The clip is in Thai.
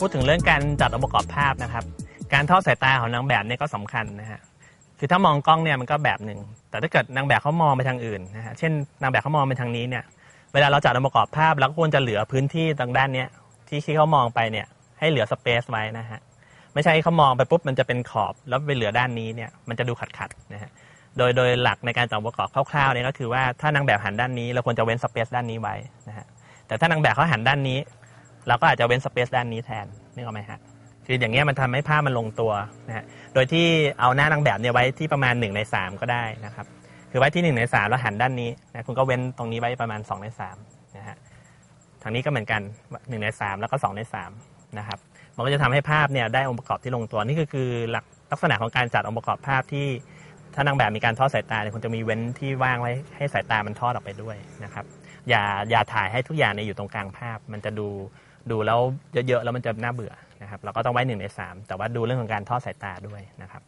พูดถึงเรื่องการจัดองค์ประกอบภาพนะครับ การทอดสายตาของนางแบบเนี่ยก็สำคัญนะฮะคือถ้ามองกล้องเนี่ยมันก็แบบหนึ่งแต่ถ้าเกิดนางแบบเขามองไปทางอื่นนะฮะเช่นนางแบบเขามองไปทางนี้เนี่ยเวลาเราจัดองค์ประกอบภาพเราก็ควรจะเหลือพื้นที่ทางด้านเนี้ยที่ที่เขามองไปเนี่ยให้เหลือสเปซไว้นะฮะไม่ใช่เขามองไปปุ๊บมันจะเป็นขอบแล้วไปเหลือด้านนี้เนี่ยมันจะดูขัดๆนะฮะโดยโดยหลักในการจัดองค์ประกอบคร่าวๆเนี่ยก็คือว่าถ้านางแบบหันด้านนี้เราควรจะเว้นสเปซด้านนี้ไว้นะฮะแต่ถ้านางแบบเขาหันด้านนี้ เราก็อาจจะเว้นสเปซด้านนี้แทนนึกออกไหมฮะคืออย่างเงี้ยมันทำให้ภาพมันลงตัวนะฮะโดยที่เอาหน้านางแบบเนี่ยไว้ที่ประมาณ1ใน3 ก็ได้นะครับ คือไว้ที่ 1 ใน 3 แล้วหันด้านนี้นะคุณก็เว้นตรงนี้ไว้ประมาณ 2 ใน3นะฮะทางนี้ก็เหมือนกัน 1 ใน 3 แล้วก็ 2 ใน3นะครับมันก็จะทำให้ภาพเนี่ยได้องค์ประกอบที่ลงตัวนี่ก็คือหลักลักษณะของการจัดองค์ประกอบภาพที่ถ้านางแบบมีการทอดสายตาเนี่ยคุณจะมีเว้นที่ว่างไว้ให้สายตามันทอดออกไปด้วยนะครับอย่าอย่าถ่ายให้ทุกอย่างเนี่ยอยู่ตรงกลางภาพ มันจะดู ดูแล้วเยอะๆแล้วมันจะน่าเบื่อนะครับเราก็ต้องไว้หนึ่งในสามแต่ว่าดูเรื่องของการทอดสายตาด้วยนะครับ